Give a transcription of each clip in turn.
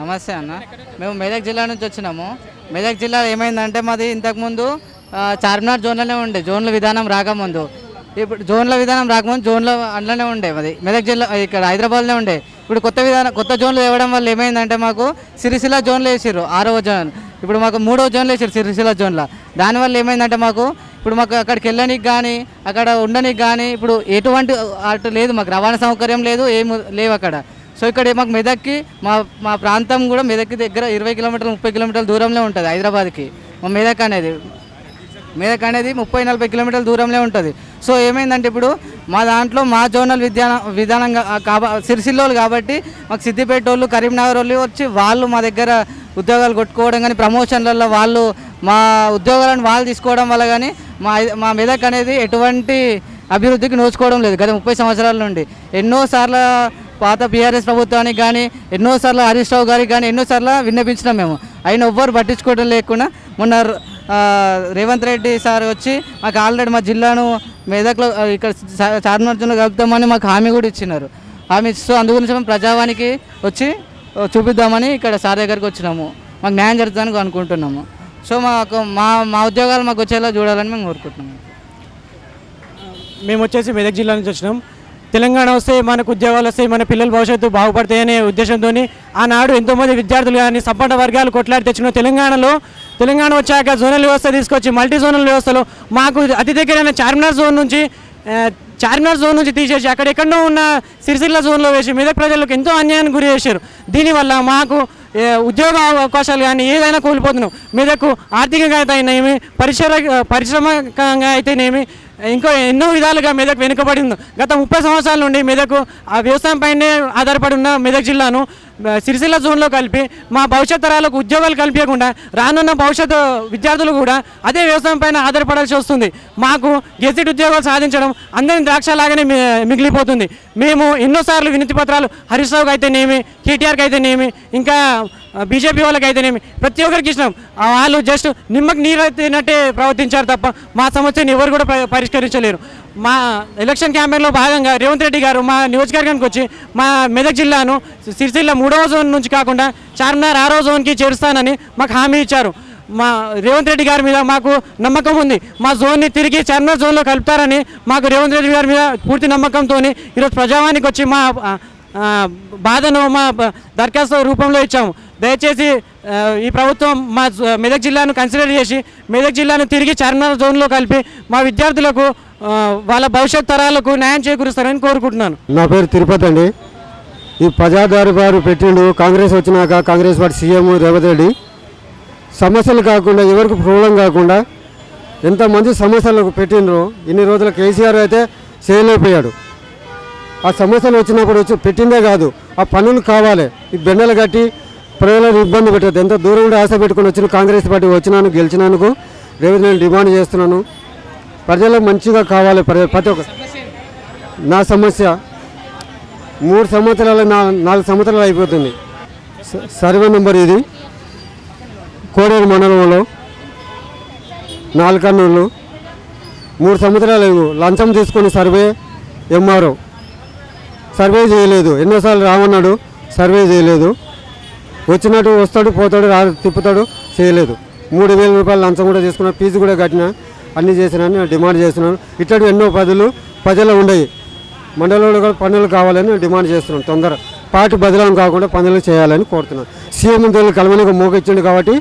నమస్తే అన్న. మేము మెదక్ జిల్లా నుంచి వచ్చినాము. మెదక్ జిల్లా ఏమైందంటే మాది ఇంతకుముందు చార్మినార్ జోన్లోనే ఉండే. జోన్ల విధానం రాకముందు. ఇప్పుడు జోన్ల విధానం రాకముందు జోన్ల అందులోనే ఉండే మాది. మెదక్ జిల్లా ఇక్కడ హైదరాబాద్లో ఉండే. ఇప్పుడు కొత్త విధానం కొత్త జోన్లు ఇవ్వడం వల్ల ఏమైందంటే మాకు సిరిసిల్ల జోన్లో వేసారు ఆరో జోన్. ఇప్పుడు మాకు మూడో జోన్లు వేసారు సిరిసిల్ల జోన్లో. దానివల్ల ఏమైందంటే మాకు ఇప్పుడు మాకు అక్కడికి వెళ్ళడానికి కానీ అక్కడ ఉండడానికి కానీ ఇప్పుడు ఎటువంటి అటు లేదు మాకు రవాణా సౌకర్యం లేదు ఏమి లేవు అక్కడ. సో ఇక్కడ మాకు మెదక్కి మా మా ప్రాంతం కూడా మెదక్కి దగ్గర ఇరవై కిలోమీటర్లు ముప్పై కిలోమీటర్ల దూరంలో ఉంటుంది హైదరాబాద్కి. మా మెదక్ అనేది మెదక్ అనేది ముప్పై నలభై కిలోమీటర్ల దూరంలో ఉంటుంది. సో ఏమైందంటే ఇప్పుడు మా దాంట్లో మా జోనల్ విద్యా విధానంగా కాబా సిరిసిల్లోళ్ళు కాబట్టి మాకు సిద్దిపేట వాళ్ళు కరీంనగర్ వాళ్ళు వచ్చి వాళ్ళు మా దగ్గర ఉద్యోగాలు కొట్టుకోవడం కానీ ప్రమోషన్లలో వాళ్ళు మా ఉద్యోగాలను వాళ్ళు తీసుకోవడం వల్ల కానీ మా మా మెదక్ అనేది ఎటువంటి అభివృద్ధికి నోచుకోవడం లేదు. గత ముప్పై సంవత్సరాల నుండి. ఎన్నోసార్లు పాత బీఆర్ఎస్ ప్రభుత్వానికి కానీ ఎన్నోసార్లు హరీష్ రావు గారికి కానీ ఎన్నోసార్లు విన్నపించినాం మేము. ఆయన ఎవ్వరు పట్టించుకోవడం లేకుండా మొన్న రేవంత్ రెడ్డి సార్ వచ్చి మాకు ఆల్రెడీ మా జిల్లాను మెదక్లో ఇక్కడ చా- కలుపుతామని మాకు హామీ కూడా ఇచ్చినారు. హామీ ఇస్తూ అందు గురించి మేము ప్రజావానికి వచ్చి చూపిద్దామని ఇక్కడ సార్ దగ్గరికి వచ్చినాము. మాకు న్యాయం జరుగుతుందని అనుకుంటున్నాము. సో మాకు మా మా ఉద్యోగాలు మాకు వచ్చేలా చూడాలని మేము కోరుకుంటున్నాము. మేము వచ్చేసి మెదక్ జిల్లా నుంచి వచ్చినాం. తెలంగాణ వస్తే మనకు ఉద్యోగాలు వస్తాయి మన పిల్లల భవిష్యత్తు బాగుపడతాయనే ఉద్దేశంతో ఆనాడు ఎంతోమంది విద్యార్థులు కానీ సంపన్న వర్గాలు కొట్లాడి తెచ్చిన తెలంగాణలో తెలంగాణ వచ్చాక జోనల్ వ్యవస్థ తీసుకొచ్చి మల్టీ జోనల్ వ్యవస్థలో మాకు అతి దగ్గరైన చార్మినార్ జోన్ నుంచి చార్మినార్ జోన్ నుంచి తీసేసి అక్కడెక్కడో ఉన్న సిరిసిల్ల జోన్లో వేసి మెదక్ ప్రజలకు ఎంతో అన్యాయానికి గురి చేశారు. దీనివల్ల మాకు ఉద్యోగ అవకాశాలు కానీ ఏదైనా కోల్పోతున్నాం. మెదకు ఆర్థికంగా అయితేనేమి పరిశ్రమ పరిశ్రమకంగా అయితేనేమి ఇంకో ఎన్నో విధాలుగా మెదక్ వెనుకబడింది. గత ముప్పై సంవత్సరాల నుండి మెదకు ఆ వ్యవసాయం పైనే ఆధారపడి ఉన్న మెదక్ జిల్లాను సిరిసిల్ల జోన్లో కలిపి మా భవిష్యత్ తరాలకు ఉద్యోగాలు కల్పించకుండా రానున్న భవిష్యత్తు విద్యార్థులు కూడా అదే వ్యవసాయం పైన ఆధారపడాల్సి వస్తుంది. మాకు గెజిట్ ఉద్యోగాలు సాధించడం అందరిని ద్రాక్షలాగానే లాగానే మిగిలిపోతుంది. మేము ఎన్నోసార్లు వినతి పత్రాలు హరీష్ రావుకి అయితేనేమి కేటీఆర్కి అయితేనేమి ఇంకా బీజేపీ వాళ్ళకి అయితేనేమి ప్రతి ఒక్కరికి ఇష్టం. వాళ్ళు జస్ట్ నిమ్మకి నీరు అయితేనట్టే ప్రవర్తించారు తప్ప మా సమస్యను ఎవరు కూడా ప- పరిష్కరించలేరు. మా ఎలక్షన్ క్యాంపెయిన్లో భాగంగా రేవంత్ రెడ్డి గారు మా నియోజకవర్గానికి వచ్చి మా మెదక్ జిల్లాను సిరిసిల్ల మూడవ జోన్ నుంచి కాకుండా చార్మినార్ ఆరో జోన్కి చేరుస్తానని మాకు హామీ ఇచ్చారు. మా రేవంత్ రెడ్డి గారి మీద మాకు నమ్మకం ఉంది. మా జోన్ని తిరిగి చార్మినార్ జోన్లో కలుపుతారని మాకు రేవంత్ రెడ్డి గారి మీద పూర్తి నమ్మకంతో ఈరోజు ప్రజావానికి వచ్చి మా బాధను మా దరఖాస్తు రూపంలో ఇచ్చాము. దయచేసి ఈ ప్రభుత్వం మా మెదక్ జిల్లాను కన్సిడర్ చేసి మెదక్ జిల్లాను తిరిగి చార్మినార్ జోన్లో కలిపి మా విద్యార్థులకు వాళ్ళ భవిష్యత్ తరాలకు న్యాయం చేకూరుస్తారని కోరుకుంటున్నాను. నా పేరు తిరుపతి అండి. ఈ ప్రజాదారి గారు పెట్టిండు కాంగ్రెస్ వచ్చినాక కాంగ్రెస్ పార్టీ సీఎం రేవంత్ రెడ్డి. సమస్యలు కాకుండా ఎవరికి ప్రాబ్లం కాకుండా ఎంతమంది సమస్యలకు పెట్టిండ్రు ఇన్ని రోజుల కేసీఆర్ అయితే చేయలేకపోయాడు. ఆ సమస్యలు వచ్చినప్పుడు వచ్చి పెట్టిందే కాదు ఆ పనులు కావాలి. ఈ బెండలు కట్టి ప్రజలను ఇబ్బంది పెట్టదు. ఎంత దూరం కూడా ఆశ పెట్టుకుని వచ్చిన కాంగ్రెస్ పార్టీ వచ్చినాను గెలిచినందుకు రేవంత్ నేను డిమాండ్ చేస్తున్నాను. ప్రజలకు మంచిగా కావాలి. ప్ర- ప్రతి ఒక్క నా సమస్య మూడు సంవత్సరాలు నాలుగు సంవత్సరాలు అయిపోతుంది. సర్వే నెంబర్ ఇది. కోడేరు మండలంలో నాలుకన్నూళ్ళు మూడు సంవత్సరాలు లంచం తీసుకుని సర్వే ఎంఆర్ఓ. సర్వే చేయలేదు. ఎన్నోసార్లు రామన్నాడు సర్వే చేయలేదు. వచ్చినట్టు వస్తాడు పోతాడు రా తిప్పుతాడు చేయలేదు. మూడు వేల రూపాయలు లంచం కూడా చేసుకున్నాను ఫీజు కూడా కట్టిన అన్నీ చేసినాను డిమాండ్ చేస్తున్నాను ఇట్లాంటి ఎన్నో పదులు ప్రజలు ఉండయి మండలంలో కూడా పనులు కావాలని డిమాండ్ చేస్తున్నాను తొందర. పార్టీ బదిలం కాకుండా పనులు చేయాలని కోరుతున్నాను సీఎం తోలు కలవనికి మోక ఇచ్చిండు కాబట్టి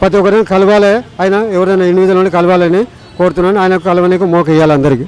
ప్రతి ఒక్కరిని కలవాలి ఆయన ఎవరైనా ఇండివిజువల్ కలవాలని కోరుతున్నాను. ఆయన కలవనికి మోక ఇవ్వాలి అందరికీ.